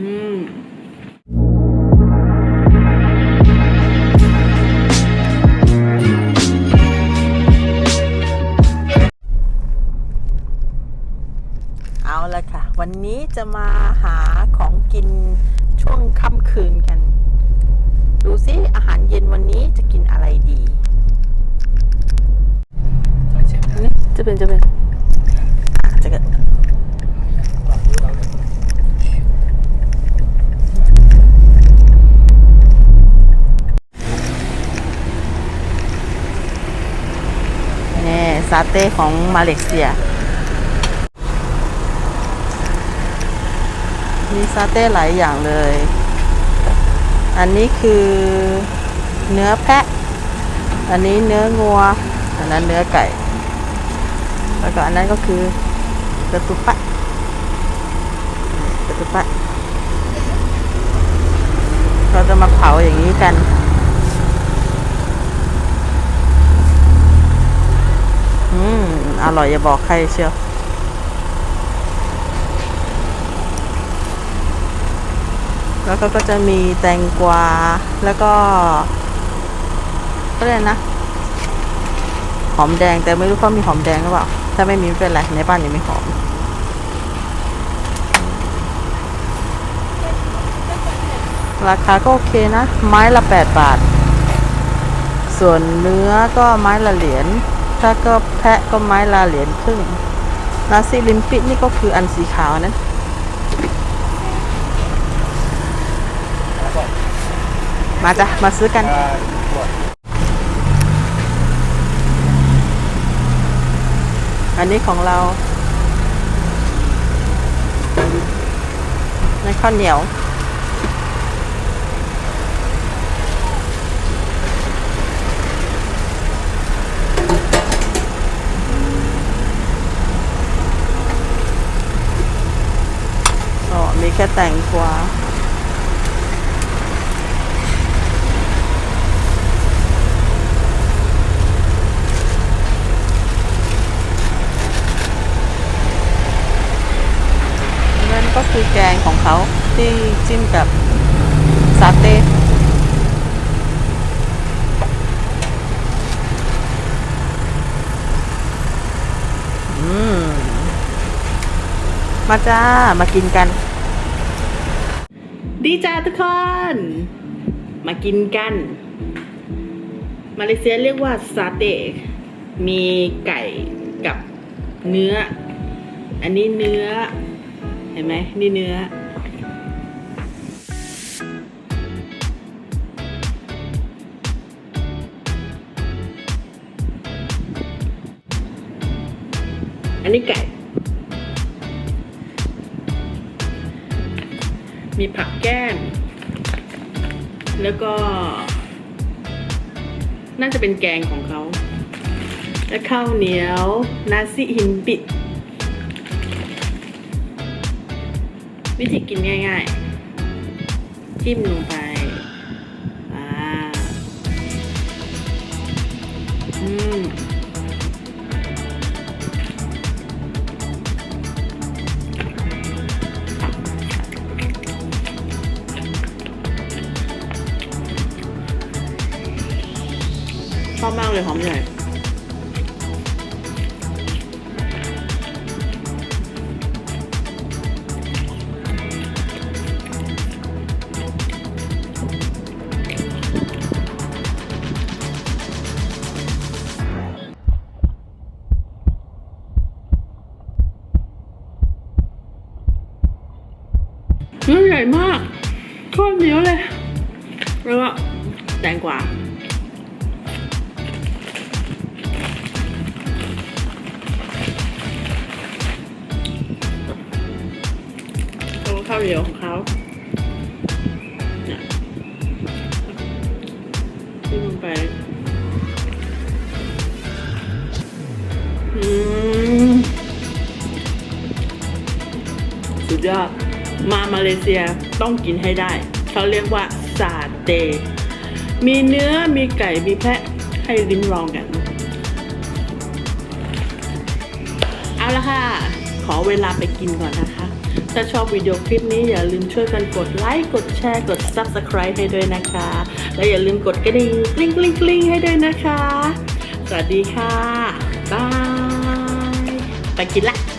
อืมเอาละค่ะ วันนี้จะมาหาของกินช่วงค่ำคืนกัน ดูซิ อาหารเย็นวันนี้จะกินอะไรดี จะเป็นจะเป็นอะจะเกิดนี่ ซาเต้ของมาเลเซีย มีซาเต้หลายอย่างเลย อันนี้คือเนื้อแพะ อันนี้เนื้องัว อันนั้นเนื้อไก่ แล้วก็อันนั้นก็คือเตตุปะเตตุปะ เราจะมาเผาอย่างนี้กัน อืม อ ร่อยอย่าบอกใครเชียวแล้วก็ก็จะมีแตงกวา แล้วก็ก็เรียนะ หอมแดงแต่ไม่รู้เขามีหอมแดงหรือเปล่า ถ้าไม่มีไม่เป็นไรในบ้านยังไม่หอม ราคาก็โอเคนะ ไม้ละแปดบาท ส่วนเนื้อก็ไม้ละเหรียญ ถ้าก็แพะก็ไม้ละเหรียญครึ่งนาซิลิมปินี่ก็คืออันสีขาวนั้นมาจ้ะ มาซื้อกัน อันนี้ของเราในข้าวเหนียว ค่แตงกวานั่นก็คือแกงของเขาที่จิ้มกับซาเต้มาจ้า มากินกัน ดีจ้าทุกคน มากินกัน มาเลเซียเรียกว่าซาเตมีไก่กับเนื้อ อันนี้เนื้อ เห็นไหมนี่เนื้ออันนี้ไก่ มีผักแก้ม แล้วก็ น่าจะเป็นแกงของเขา และข้าวเหนียวนาซิหินปิดวิธีกินง่ายๆ จิ้มลงไปอ่าอืม ชอบมากเลยหอมใหญ่เนื้อใหญ่มากโคตรเหนียวเลยแล้วก็แตงกวา ข้าวเหนียวของเขาขึ้นลงไปสุดยอด มามาเลเซียต้องกินให้ได้ เขาเรียกว่าซาเต มีเนื้อ มีไก่ มีแพะ ให้ลิ้มลองกัน เอาละค่ะ ขอเวลาไปกินก่อนนะคะ ถ้าชอบวิดีโอคลิปนี้อย่าลืมช่วยกันกดไลค์ กดแชร์ กด Subscribe ให้ด้วยนะคะ และอย่าลืมกดกระดิ่งกลิ้งกลิ้งกลิ้งให้ด้วยนะคะ สวัสดีค่ะ บาย ไปกินละ